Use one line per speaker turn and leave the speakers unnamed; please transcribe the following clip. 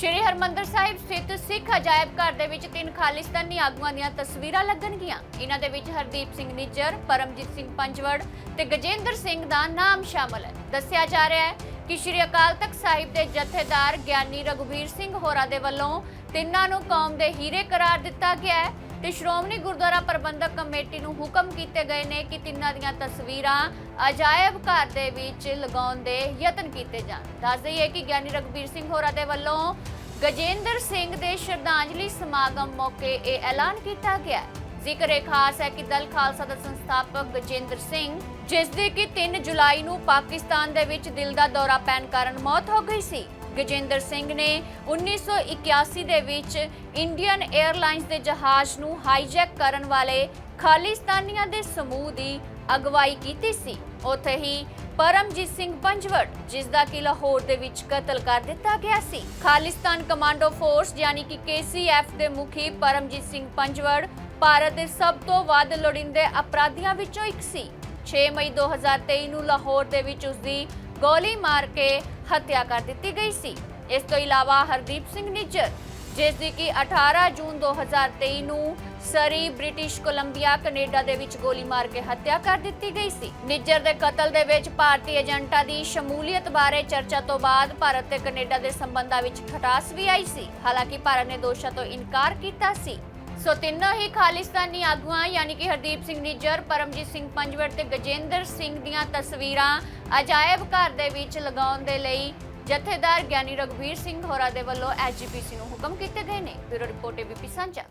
ਸ਼੍ਰੀ ਹਰਮੰਦਰ ਸਾਹਿਬ ਸਥਿਤ ਸਿੱਖ ਅਜਾਇਬ ਘਰ ਦੇ ਵਿੱਚ ਤਿੰਨ ਖਾਲਿਸਤਾਨੀ ਆਗੂਆਂ ਦੀਆਂ ਤਸਵੀਰਾਂ ਲੱਗਣਗੀਆਂ। ਇਹਨਾਂ ਦੇ ਵਿੱਚ ਹਰਦੀਪ ਸਿੰਘ ਨਿੱਜਰ, ਪਰਮਜੀਤ ਸਿੰਘ ਪੰਜਵੜ ਤੇ ਗਜੇਂਦਰ ਸਿੰਘ ਦਾ ਨਾਮ ਸ਼ਾਮਲ ਹੈ। ਦੱਸਿਆ ਜਾ ਰਿਹਾ ਹੈ ਕਿ ਸ਼੍ਰੀ ਅਕਾਲ ਤਖਤ ਸਾਹਿਬ ਦੇ ਜਥੇਦਾਰ ਗਿਆਨੀ ਰਘੁਵੀਰ ਸਿੰਘ ਹੋਰਾਂ ਦੇ ਵੱਲੋਂ ਤਿੰਨਾਂ ਨੂੰ ਕੌਮ ਦੇ ਹੀਰੇ ਕਰਾਰ ਦਿੱਤਾ ਗਿਆ ਹੈ ਤੇ ਸ਼੍ਰੋਮਣੀ ਗੁਰਦੁਆਰਾ ਪ੍ਰਬੰਧਕ ਕਮੇਟੀ ਨੂੰ ਹੁਕਮ ਕੀਤੇ ਗਏ ਨੇ ਕਿ ਤਿੰਨਾਂ ਦੀਆਂ ਤਸਵੀਰਾਂ ਅਜਾਇਬ ਘਰ ਦੇ ਵਿੱਚ ਲਗਾਉਣ ਦੇ ਯਤਨ ਕੀਤੇ ਜਾਣ। ਦੱਸ ਦਈਏ ਕਿ ਗਿਆਨੀ ਰਘਬੀਰ ਸਿੰਘ ਹੋਰਾਂ ਦੇ ਵੱਲੋਂ ਗਜੇਂਦਰ ਸਿੰਘ ਦੇ ਸ਼ਰਧਾਂਜਲੀ ਸਮਾਗਮ ਮੌਕੇ ਇਹ ਐਲਾਨ ਕੀਤਾ ਗਿਆ ਜ਼ਿਕਰ ਇਹ ਖਾਸ ਹੈ ਕਿ ਦਲ ਖਾਲਸਾ ਦਾ ਸੰਸਥਾਪਕ ਗਜੇਂਦਰ ਸਿੰਘ, ਜਿਸ ਦੀ ਕਿ 3 ਜੁਲਾਈ ਨੂੰ ਪਾਕਿਸਤਾਨ ਦੇ ਵਿੱਚ ਦਿਲ ਦਾ ਦੌਰਾ ਪੈਣ ਕਾਰਨ ਮੌਤ ਹੋ ਗਈ ਸੀ। ਗਜੇਂਦਰ ਸਿੰਘ ਨੇ 1981 ਦੇ ਵਿੱਚ ਇੰਡੀਅਨ 에ਅਰਲਾਈਨਸ ਦੇ ਜਹਾਜ਼ ਨੂੰ ਹਾਈਜੈਕ ਕਰਨ ਵਾਲੇ ਖਾਲਿਸਤਾਨੀਆਂ ਦੇ ਸਮੂਹ ਦੀ ਅਗਵਾਈ ਕੀਤੀ ਸੀ। ਉੱਥੇ ਹੀ ਪਰਮਜੀਤ ਸਿੰਘ ਪੰਜਵੜ ਜਿਸ ਦਾ ਕਿ ਲਾਹੌਰ ਦੇ ਵਿੱਚ ਕਤਲ ਕਰ ਦਿੱਤਾ ਗਿਆ ਸੀ। ਖਾਲਿਸਤਾਨ ਕਮਾਂਡੋ ਫੋਰਸ ਯਾਨੀ ਕਿ KCF ਦੇ ਮੁਖੀ ਪਰਮਜੀਤ ਸਿੰਘ ਪੰਜਵੜ ਭਾਰਤ ਦੇ ਸਭ ਤੋਂ ਵੱਧ ਲੋੜੀਂਦੇ ਅਪਰਾਧੀਆਂ ਵਿੱਚੋਂ ਇੱਕ ਸੀ। 6 ਮਈ 2023 ਨੂੰ ਲਾਹੌਰ ਦੇ ਵਿੱਚ ਉਸ ਦੀ ਗੋਲੀ ਮਾਰ ਕੇ ਹੱਤਿਆ ਕਰ ਦਿੱਤੀ ਗਈ ਸੀ। ਇਸ ਤੋਂ ਇਲਾਵਾ ਹਰਦੀਪ ਸਿੰਘ ਨਿੱਜਰ ਜਿਸ ਦੀ ਕਿ 18 ਜੂਨ 2023 ਨੂੰ ਸਰੀ ਬ੍ਰਿਟਿਸ਼ ਕੋਲੰਬੀਆ, ਕੈਨੇਡਾ ਦੇ ਵਿੱਚ ਗੋਲੀ ਮਾਰ ਕੇ ਹੱਤਿਆ ਕਰ ਦਿੱਤੀ ਗਈ ਸੀ। ਨਿੱਜਰ ਦੇ ਕਤਲ ਦੇ ਵਿੱਚ ਭਾਰਤੀ ਏਜੰਟਾਂ ਦੀ ਸ਼ਮੂਲੀਅਤ ਬਾਰੇ ਚਰਚਾ ਤੋਂ ਬਾਅਦ ਭਾਰਤ ਤੇ ਕੈਨੇਡਾ ਦੇ ਸੰਬੰਧਾਂ ਵਿੱਚ ਖਟਾਸ ਵੀ ਆਈ ਸੀ। ਹਾਲਾਂਕਿ ਭਾਰਤ ਨੇ ਦੋਸ਼ਾਂ ਤੋਂ ਇਨਕਾਰ ਕੀਤਾ ਸੀ। ਸੋ ਤਿੰਨੋਂ ਹੀ ਖਾਲਿਸਤਾਨੀ ਆਗੂਆਂ, ਯਾਨੀ ਕਿ ਹਰਦੀਪ ਸਿੰਘ ਨਿੱਜਰ, ਪਰਮਜੀਤ ਸਿੰਘ ਪੰਜਵੜ ਤੇ ਗਜੇਂਦਰ ਸਿੰਘ ਦੀਆਂ ਤਸਵੀਰਾਂ ਅਜਾਇਬ ਘਰ ਦੇ ਵਿੱਚ ਲਗਾਉਣ ਦੇ ਲਈ ਜਥੇਦਾਰ ਗਿਆਨੀ ਰਘਵੀਰ ਸਿੰਘ ਹੋਰਾਂ ਦੇ ਵੱਲੋਂ ਐਸਜੀਪੀਸੀ ਨੂੰ ਹੁਕਮ ਕੀਤੇ ਗਏ ਨੇ। ਬਿਊਰੋ ਰਿਪੋਰਟ ਏਬੀਪੀ ਸਾਂਝਾ